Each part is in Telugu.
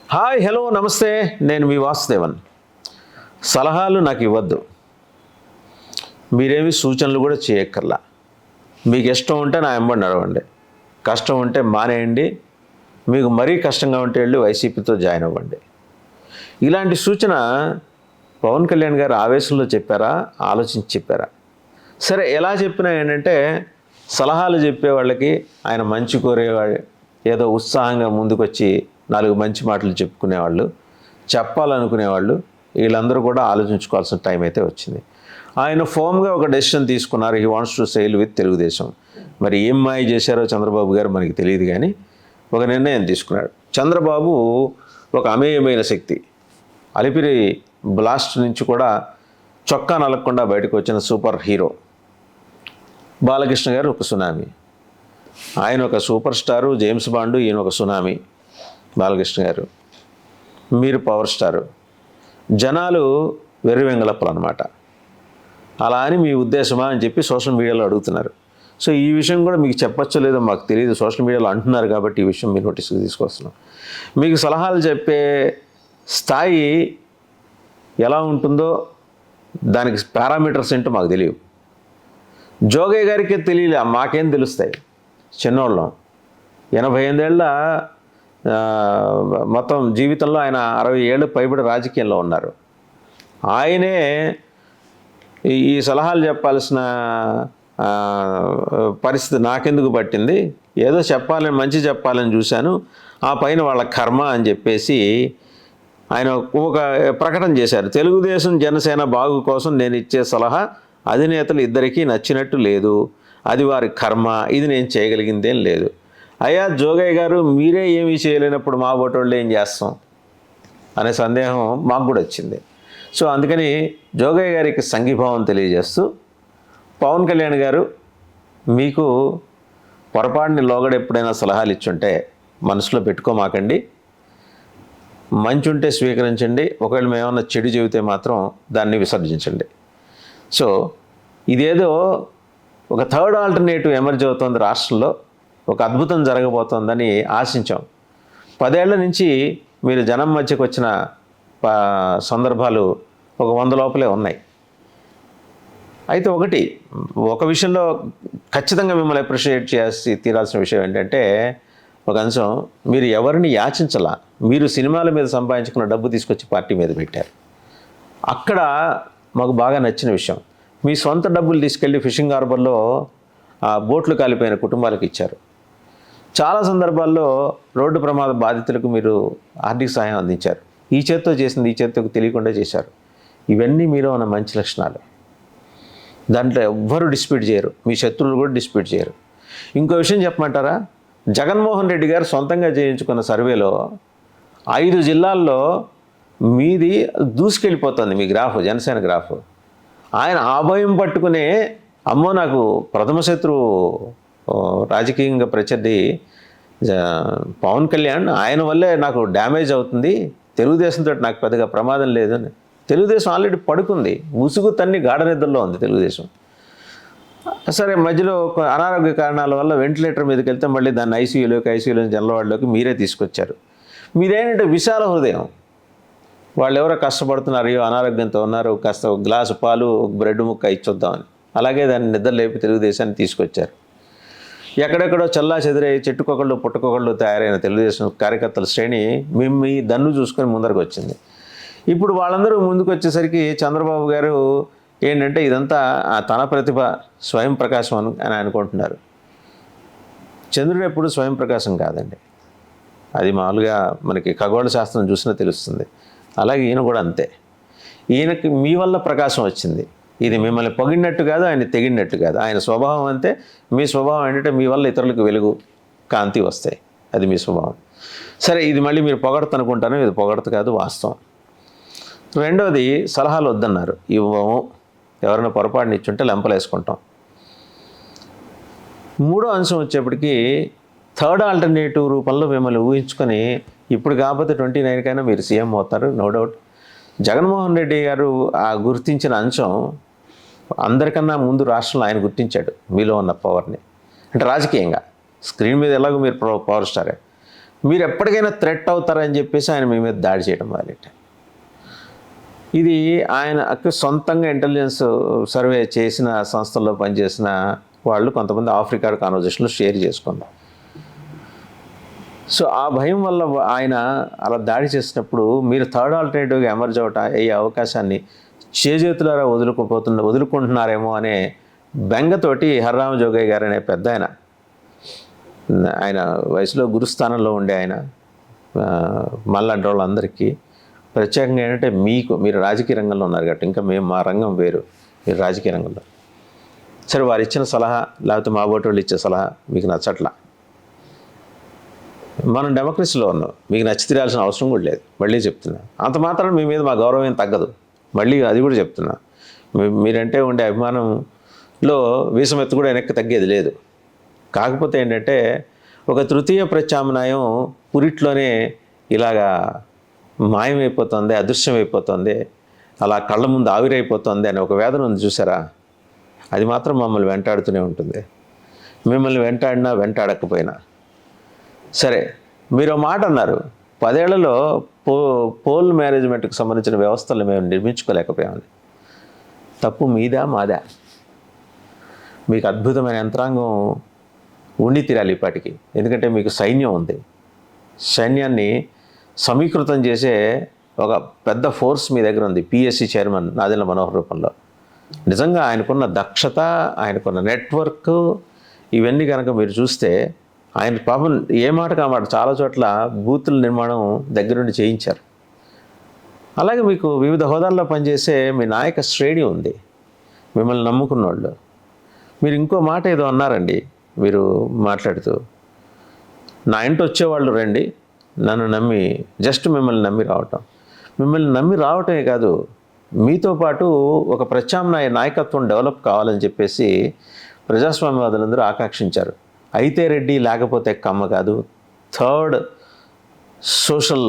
హాయ్ హలో నమస్తే. నేను మీ వాసుదేవన్. సలహాలు నాకు ఇవ్వద్దు. మీరేమి సూచనలు కూడా చేయక్కర్లా. మీకు ఇష్టం ఉంటే నా ఎంబడి నడవండి. కష్టం ఉంటే మానేయండి. మీకు మరీ కష్టంగా ఉంటే వెళ్ళి వైసీపీతో జాయిన్ అవ్వండి. ఇలాంటి సూచన పవన్ కళ్యాణ్ గారు ఆవేశంలో చెప్పారా? ఆలోచించి చెప్పారా? సరే ఎలా చెప్పినా ఏంటంటే సలహాలు చెప్పే వాళ్ళకి ఆయన మంచి కోరేవాళ్ళు ఏదో ఉత్సాహంగా ముందుకొచ్చి నాలుగు మంచి మాటలు చెప్పుకునేవాళ్ళు చెప్పాలనుకునేవాళ్ళు వీళ్ళందరూ కూడా ఆలోచించుకోవాల్సిన టైం అయితే వచ్చింది. ఆయన ఫోమ్గా ఒక డెసిషన్ తీసుకున్నారు he wants to sail with Telugu Desam. మరి ఏం మాయ చేశారో చంద్రబాబు గారు మనకి తెలియదు కానీ ఒక నిర్ణయం తీసుకున్నాడు. చంద్రబాబు ఒక అమేయమైన శక్తి. అలిపిరి బ్లాస్ట్ నుంచి కూడా చొక్కా నలగకుండా బయటకు వచ్చిన సూపర్ హీరో. బాలకృష్ణ గారు ఒక సునామీ. ఆయన ఒక సూపర్ స్టారు జేమ్స్ బాండు ఈయన ఒక సునామీ. బాలకృష్ణ గారు. మీరు పవర్ స్టారు. జనాలు వెర్రి వెంగళప్పలు అనమాట అలా అని మీ ఉద్దేశమా అని చెప్పి సోషల్ మీడియాలో అడుగుతున్నారు. సో ఈ విషయం కూడా మీకు చెప్పచ్చో లేదో మాకు తెలియదు. సోషల్ మీడియాలో అంటున్నారు కాబట్టి ఈ విషయం మీ నోటీస్కి తీసుకొస్తున్నాం. మీకు సలహాలు చెప్పే స్థాయి ఎలా ఉంటుందో దానికి పారామీటర్స్ ఏంటో మాకు తెలియవు. జోగయ్య గారికే తెలియలే మాకేం తెలుస్తాయి. చిన్నోళ్ళం. ఎనభై ఎనిమిదేళ్ళ మొత్తం జీవితంలో ఆయన అరవై ఏళ్ళు పైబడి రాజకీయంలో ఉన్నారు. ఆయనే ఈ- సలహాలు చెప్పాల్సిన పరిస్థితి నాకెందుకు పట్టింది? ఏదో చెప్పాలని మంచి చెప్పాలని చూశాను. ఆ పైన వాళ్ళ కర్మ అని చెప్పేసి ఆయన ఒక ప్రకటన చేశారు. తెలుగుదేశం జనసేన బాగు కోసం నేను ఇచ్చే సలహా అధినేతలు ఇద్దరికీ నచ్చినట్టు లేదు. అది వారి కర్మ ఇది నేను చేయగలిగిందేం లేదు. అయ్యా జోగయ్య గారు మీరే ఏమీ చేయలేనప్పుడు మా ఓటోళ్ళు ఏం చేస్తాం? అనే సందేహం మాకు కూడా వచ్చింది. సో అందుకని జోగయ్య గారికి సంఘీభావం తెలియజేస్తూ పవన్ కళ్యాణ్ గారు మీకు పొరపాటుని లోగడ ఎప్పుడైనా సలహాలు ఇచ్చుంటే మనసులో పెట్టుకోమాకండి. మంచి ఉంటే స్వీకరించండి. ఒకవేళ మేమన్నా చెడు చెబితే మాత్రం దాన్ని విసర్జించండి. సో ఇదేదో ఒక థర్డ్ ఆల్టర్నేటివ్ ఎమర్జ్ అవుతోంది రాష్ట్రంలో. ఒక అద్భుతం జరగబోతోందని ఆశించాం. పదేళ్ళ నుంచి మీరు జనం మధ్యకు వచ్చిన ప- సందర్భాలు ఒక వంద లోపలే ఉన్నాయి. అయితే ఒకటి ఒక విషయంలో ఖచ్చితంగా మిమ్మల్ని అప్రిషియేట్ చేసి తీరాల్సిన విషయం ఏంటంటే ఒక అంశం మీరు ఎవరిని యాచించలా? మీరు సినిమాల మీద సంపాదించుకున్న డబ్బు తీసుకొచ్చి పార్టీ మీద పెట్టారు. అక్కడ మాకు బాగా నచ్చిన విషయం. మీ సొంత డబ్బులు తీసుకెళ్ళి ఫిషింగ్ హార్బర్లో ఆ బోట్లు కాలిపోయిన కుటుంబాలకు ఇచ్చారు. చాలా సందర్భాల్లో రోడ్డు ప్రమాద బాధితులకు మీరు ఆర్థిక సహాయం అందించారు. ఈ చేత్తో చేసింది ఈ చేత్తో తెలియకుండా చేశారు. ఇవన్నీ మీలో ఉన్న మంచి లక్షణాలు. దాంట్లో ఎవ్వరు డిస్ప్యూట్ చేయరు. మీ శత్రువులు కూడా డిస్ప్యూట్ చేయరు. ఇంకో విషయం చెప్పమంటారా? జగన్మోహన్ రెడ్డి గారు సొంతంగా చేయించుకున్న సర్వేలో ఐదు జిల్లాల్లో మీది దూసుకెళ్ళిపోతుంది మీ గ్రాఫ్ జనసేన గ్రాఫ్. ఆయన ఆభయం పట్టుకునే అమ్మో నాకు ప్రథమ శత్రువు రాజకీయంగా ప్రత్యర్థి పవన్ కళ్యాణ్ ఆయన వల్లే నాకు డ్యామేజ్ అవుతుంది. తెలుగుదేశంతో నాకు పెద్దగా ప్రమాదం లేదని. తెలుగుదేశం ఆల్రెడీ పడుకుంది. ముసుగు తన్ని గాఢ నిద్రలో ఉంది తెలుగుదేశం. సరే మధ్యలో ఒక అనారోగ్య కారణాల వల్ల వెంటిలేటర్ మీదకి వెళ్తే మళ్ళీ దాన్ని ఐసీయూలోకి ఐసీయూలో జనలవాడిలోకి మీరే తీసుకొచ్చారు. మీరేంటంటే విశాల హృదయం. వాళ్ళు ఎవరో కష్టపడుతున్నారు అనారోగ్యంతో ఉన్నారు కాస్త గ్లాసు పాలు బ్రెడ్ ముక్క ఇచ్చొద్దామని. అలాగే దాన్ని నిద్ర లేపి తెలుగుదేశాన్ని తీసుకొచ్చారు. ఎక్కడెక్కడో చల్లా చెదిరే చెట్టుకొకళ్ళు పుట్టుకొకళ్ళు తయారైన తెలుగుదేశం కార్యకర్తల శ్రేణి మేము మీ దన్ను చూసుకొని ముందరకు వచ్చింది. ఇప్పుడు వాళ్ళందరూ ముందుకు వచ్చేసరికి చంద్రబాబు గారు ఏంటంటే ఇదంతా ఆ తన ప్రతిభ స్వయం ప్రకాశం అని అని అనుకుంటున్నారు. చంద్రుడు ఎప్పుడు స్వయం ప్రకాశం కాదండి. అది మామూలుగా మనకి ఖగోళ శాస్త్రం చూసినా తెలుస్తుంది. అలాగే ఈయన కూడా అంతే. ఈయనకి మీ వల్ల ప్రకాశం వచ్చింది. ఇది మిమ్మల్ని పొగిడినట్టు కాదు ఆయన తెగినట్టు కాదు. ఆయన స్వభావం అంతే. మీ స్వభావం ఏంటంటే మీ వల్ల ఇతరులకు వెలుగు కాంతి వస్తాయి. అది మీ స్వభావం. సరే ఇది మళ్ళీ మీరు పొగడత అనుకుంటాను. ఇది పొగడత కాదు వాస్తవం. రెండవది సలహాలు వద్దన్నారు. ఇవ్వము. ఎవరైనా పొరపాటుని ఇచ్చుంటే లెంపలేసుకుంటాం మూడో అంశం వచ్చేప్పటికీ థర్డ్ ఆల్టర్నేటివ్ రూపంలో మిమ్మల్ని ఊహించుకొని ఇప్పుడు కాకపోతే ట్వంటీ నైన్కైనా మీరు సీఎం అవుతారు నో డౌట్. జగన్మోహన్ రెడ్డి గారు ఆ గుర్తించిన అంశం అందరికన్నా ముందు రాష్ట్రంలో ఆయన గుర్తించాడు మీలో ఉన్న పవర్ని అంటే రాజకీయంగా. స్క్రీన్ మీద ఎలాగో మీరు పవర్ స్టారే మీరు ఎప్పటికైనా థ్రెట్ అవుతారని చెప్పేసి ఆయన మీ మీద దాడి చేయడం మొదలెట్టారు. ఇది ఆయన సొంతంగా ఇంటెలిజెన్స్ సర్వే చేసిన సంస్థల్లో పనిచేసిన వాళ్ళు కొంతమంది ఆఫ్రికా కాన్వర్జేషన్లో షేర్ చేసుకుందాం. సో ఆ భయం వల్ల ఆయన అలా దాడి చేసినప్పుడు మీరు థర్డ్ ఆల్టర్నేటివ్గా ఎమర్జ్ అవట అయ్యే అవకాశాన్ని చేజేతులారా వదులుకోపోతున్న వదులుకుంటున్నారేమో అనే బెంగతోటి హర్రామ జోగయ్య గారు అనే పెద్ద ఆయన ఆయన వయసులో గురుస్థానంలో ఉండే ఆయన మళ్ళంటి వాళ్ళందరికీ ప్రత్యేకంగా ఏంటంటే మీకు మీరు రాజకీయ రంగంలో ఉన్నారు కాబట్టి ఇంకా మేము మా రంగం వేరు మీరు రాజకీయ రంగంలో. సరే వారు ఇచ్చిన సలహా లేకపోతే మా బోటి వాళ్ళు ఇచ్చే సలహా మీకు నచ్చట్లా? మనం డెమోక్రసీలో ఉన్నాం మీకు నచ్చి తీరాల్సిన అవసరం కూడా లేదు మళ్ళీ చెప్తున్నా. అంత మాత్రం మీ మీద మా గౌరవం తగ్గదు. మళ్ళీ అది కూడా చెప్తున్నా. మీరంటే ఉండే అభిమానంలో వీసమెత్తు కూడా వెనక్కి తగ్గేది లేదు. కాకపోతే ఏంటంటే ఒక తృతీయ ప్రత్యామ్నాయం పురిట్లోనే ఇలాగా మాయమైపోతుంది అదృశ్యమైపోతుంది అలా కళ్ళ ముందు ఆవిరైపోతుంది అని ఒక వేదన ఉంది చూసారా? అది మాత్రం మమ్మల్ని వెంటాడుతూనే ఉంటుంది. మిమ్మల్ని వెంటాడినా వెంటాడకపోయినా. సరే మీరు మాట అన్నారు. పదేళ్ళలో పో పోల్ మేనేజ్మెంట్కి సంబంధించిన వ్యవస్థలు మేము నిర్మించుకోలేకపోయామని తప్పు మీదా మాదా? మీకు అద్భుతమైన యంత్రాంగం ఉండి తీరాలి ఇప్పటికి. ఎందుకంటే మీకు సైన్యం ఉంది. సైన్యాన్ని సమీకృతం చేసే ఒక పెద్ద ఫోర్స్ మీ దగ్గర ఉంది పిఎస్సి చైర్మన్ నాదిల మనోహర్ రూపంలో. నిజంగా ఆయనకున్న దక్షత ఆయనకున్న నెట్వర్క్ ఇవన్నీ కనుక మీరు చూస్తే ఆయన పాపం ఏ మాట? కామాట చాలా చోట్ల బూతుల నిర్మాణం దగ్గరుండి చేయించారు. అలాగే మీకు వివిధ హోదాల్లో పనిచేసే మీ నాయక శ్రేణి ఉంది. మిమ్మల్ని నమ్ముకున్న వాళ్ళు మీరు ఇంకో మాట ఏదో అన్నారండి మీరు మాట్లాడుతూ. నా ఇంటి వచ్చేవాళ్ళు రండి నన్ను నమ్మి జస్ట్ మిమ్మల్ని నమ్మి రావటం. మిమ్మల్ని నమ్మి రావటమే కాదు మీతో పాటు ఒక ప్రత్యామ్నాయ నాయకత్వం డెవలప్ కావాలని చెప్పేసి ప్రజాస్వామ్యవాదులందరూ ఆకాంక్షించారు. అయితే రెడ్డి లేకపోతే కమ్మ కాదు. థర్డ్ సోషల్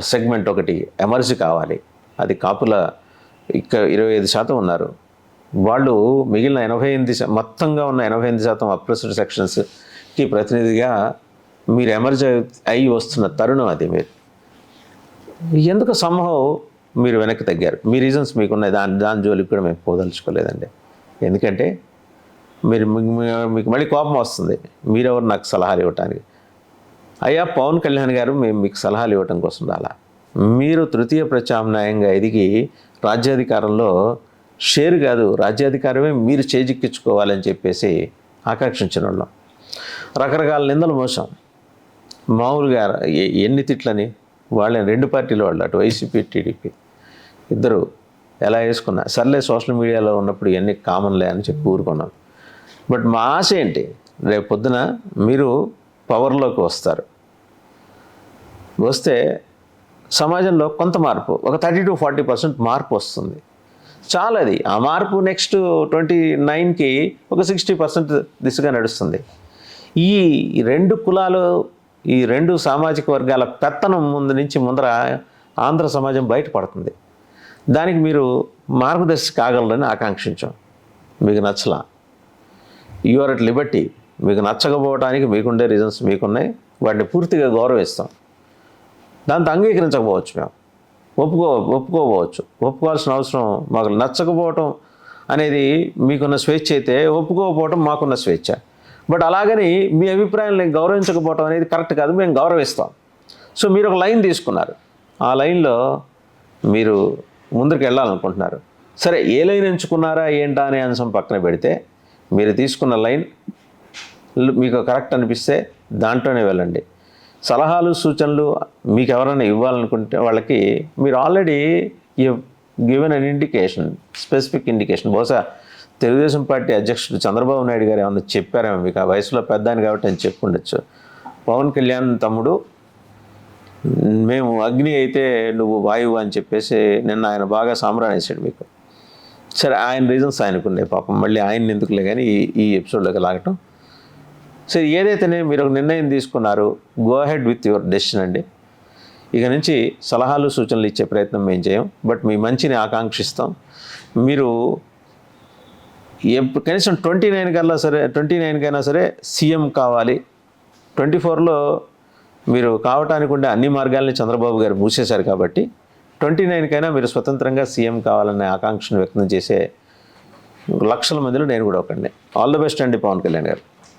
సెగ్మెంట్ ఒకటి ఎమర్జీ కావాలి. అది కాపుల ఇక ఇరవై ఐదు శాతం ఉన్నారు. వాళ్ళు మిగిలిన ఎనభై ఎనిమిది మొత్తంగా ఉన్న ఎనభై ఎనిమిది శాతం అప్రెస్డ్ సెక్షన్స్కి ప్రతినిధిగా మీరు ఎమర్జ్ అయి వస్తున్న తరుణం అది మీరు. ఎందుకు సంభవం మీరు వెనక్కి తగ్గారు? మీ రీజన్స్ మీకున్నాయి. దాని దాని జోలికి కూడా మేము పోదలుచుకోలేదండి. ఎందుకంటే మీరు మీకు మళ్ళీ కోపం వస్తుంది. మీరెవరు నాకు సలహాలు ఇవ్వటానికి? అయ్యా పవన్ కళ్యాణ్ గారు మేము మీకు సలహాలు ఇవ్వటం కోసం రాలా. మీరు తృతీయ ప్రత్యామ్నాయంగా ఎదిగి రాజ్యాధికారంలో షేర్ కాదు రాజ్యాధికారమే మీరు చేజిక్కించుకోవాలని చెప్పేసి ఆకాంక్షించిన వాళ్ళం రకరకాల నిందలు మోసం. మామూలుగా ఎన్ని తిట్లని? వాళ్ళని రెండు పార్టీలు వాళ్ళు అటు వైసీపీ టీడీపీ. ఇద్దరు ఎలా వేసుకున్నా సర్లే సోషల్ మీడియాలో ఉన్నప్పుడు ఇవన్నీ కామన్లే అని చెప్పి ఊరుకున్నాను బట్ మా ఆశ ఏంటి? రేపు పొద్దున మీరు పవర్లోకి వస్తారు. వస్తే సమాజంలో కొంత మార్పు ఒక థర్టీ టు ఫార్టీ పర్సెంట్ మార్పు వస్తుంది. చాలా అది. ఆ మార్పు నెక్స్ట్ ట్వంటీ నైన్కి ఒక సిక్స్టీ పర్సెంట్ దిశగా నడుస్తుంది. ఈ రెండు కులాలు ఈ రెండు సామాజిక వర్గాల పెత్తనం ముందు నుంచి ముందర ఆంధ్ర సమాజం బయటపడుతుంది. దానికి మీరు మార్గదర్శి కాగలరని ఆకాంక్షించాం. మీకు నచ్చలా? You are at liberty. మీకు నచ్చకపోవడానికి మీకుండే రీజన్స్ మీకున్నాయి. వాటిని పూర్తిగా గౌరవిస్తాం. దాంతో అంగీకరించకపోవచ్చు మేము. ఒప్పుకో ఒప్పుకోవచ్చు ఒప్పుకోవాల్సిన అవసరం మాకు నచ్చకపోవటం అనేది మీకున్న స్వేచ్ఛ అయితే ఒప్పుకోకపోవటం మాకున్న స్వేచ్ఛ. బట్ అలాగని మీ అభిప్రాయాలను గౌరవించకపోవటం అనేది కరెక్ట్ కాదు. మేము గౌరవిస్తాం. సో మీరు ఒక లైన్ తీసుకున్నారు. ఆ లైన్లో మీరు ముందుకు వెళ్ళాలనుకుంటున్నారు. సరే ఏ లైన్ ఎంచుకున్నారా ఏంటా అనే అంశం పక్కన పెడితే మీరు తీసుకున్న లైన్ మీకు కరెక్ట్ అనిపిస్తే దాంట్లోనే వెళ్ళండి. సలహాలు సూచనలు మీకు ఎవరైనా ఇవ్వాలనుకుంటే వాళ్ళకి మీరు already given an indication specific indication బహుశా తెలుగుదేశం పార్టీ అధ్యక్షుడు చంద్రబాబు నాయుడు గారు ఏమన్నా చెప్పారేమో మీకు. ఆ వయసులో పెద్ద అని కాబట్టి అని చెప్పుండొచ్చు. పవన్ కళ్యాణ్ తమ్ముడు మేము అగ్ని అయితే నువ్వు వాయువు అని చెప్పేసి నిన్న ఆయన బాగా సామ్రాణేశాడు మీకు. సరే ఆయన రీజన్స్ ఆయనకున్నాయి పాపం. మళ్ళీ ఆయన ఎందుకులే కానీ ఈ ఈ ఎపిసోడ్లోకి లాగటం. సరే ఏదైతేనే మీరు ఒక నిర్ణయం తీసుకున్నారు go ahead with your decision అండి. ఇక నుంచి సలహాలు సూచనలు ఇచ్చే ప్రయత్నం మేము చేయం. బట్ మీ మంచిని ఆకాంక్షిస్తాం. మీరు కనీసం ట్వంటీ నైన్ కల్లా సరే ట్వంటీ నైన్కైనా సరే సీఎం కావాలి. ట్వంటీ ఫోర్లో మీరు కావటానికి ఉండే అన్ని మార్గాల్ని చంద్రబాబు గారు మూసేశారు కాబట్టి ట్వంటీ నైన్కైనా మీరు స్వతంత్రంగా సీఎం కావాలనే ఆకాంక్షను వ్యక్తం చేసే లక్షల మందిలో నేను కూడా ఒకండి ఆల్ ద బెస్ట్ అండి పవన్ కళ్యాణ్ గారు.